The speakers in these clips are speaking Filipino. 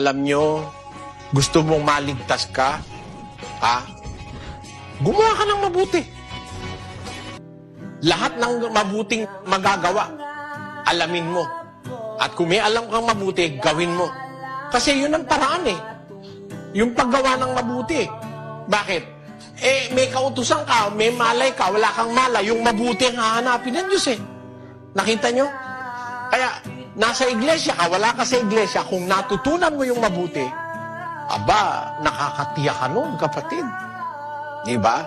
Alam nyo, gusto mong maligtas ka, ha? Gumawa ka ng mabuti. Lahat ng mabuting magagawa, alamin mo. At kung may alam kang mabuti, gawin mo. Kasi yun ang paraan eh. Yung paggawa ng mabuti. Bakit? Eh, may kautusan ka, may malay ka, wala kang malay. Yung mabuti ang hahanapin ng Diyos eh. Nakita nyo? Kaya, nasa iglesia ka, wala ka sa iglesia, kung natutunan mo yung mabuti, aba, nakakatiyak ka nun, kapatid. Di ba?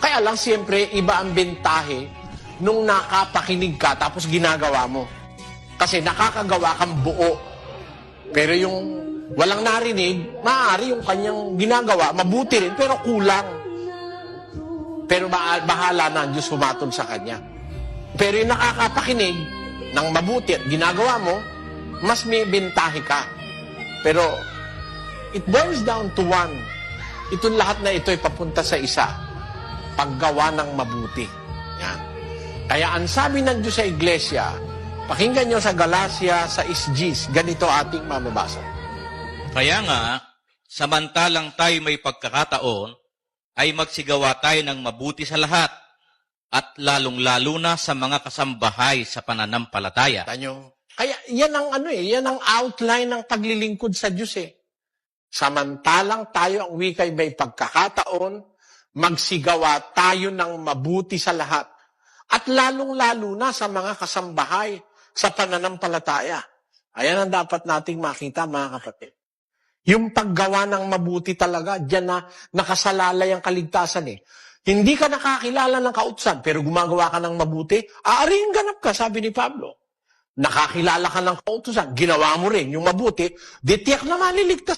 Kaya lang, siyempre, iba ang bentahe nung nakapakinig ka tapos ginagawa mo. Kasi nakakagawa kang buo. Pero yung walang narinig, maaari yung kanyang ginagawa, mabuti rin, pero kulang. Pero ba- bahala na ang Diyos sa kanya. Pero yung nakakapakinig ng mabuti at ginagawa mo, mas may bentahe ka. Pero it boils down to one. Itong lahat na ito ay papunta sa isa. Paggawa ng mabuti. Yan. Kaya ang sabi ng Diyos sa iglesia, pakinggan nyo sa Galacia, sa Isgis, ganito ating mamabasa. Kaya nga, samantalang tayo may pagkakataon, ay magsigawa tayo ng mabuti sa lahat at lalong-lalo na sa mga kasambahay sa pananampalataya. Tanyo. Kaya yan ang ano eh, yan ang outline ng paglilingkod sa Diyos eh. Samantalang tayo ang wikay may pagkakataon, magsigawa tayo ng mabuti sa lahat. At lalong-lalo na sa mga kasambahay sa pananampalataya. Ayan ang dapat nating makita mga kapatid. Yung paggawa ng mabuti talaga, diyan na nakasalalay ang kaligtasan eh. Hindi ka nakakilala ng kautusan, pero gumagawa ka ng mabuti, aaring ganap ka, sabi ni Pablo. Nakakilala ka ng kautusan, ginawa mo rin yung mabuti, di tiyak na maliligtas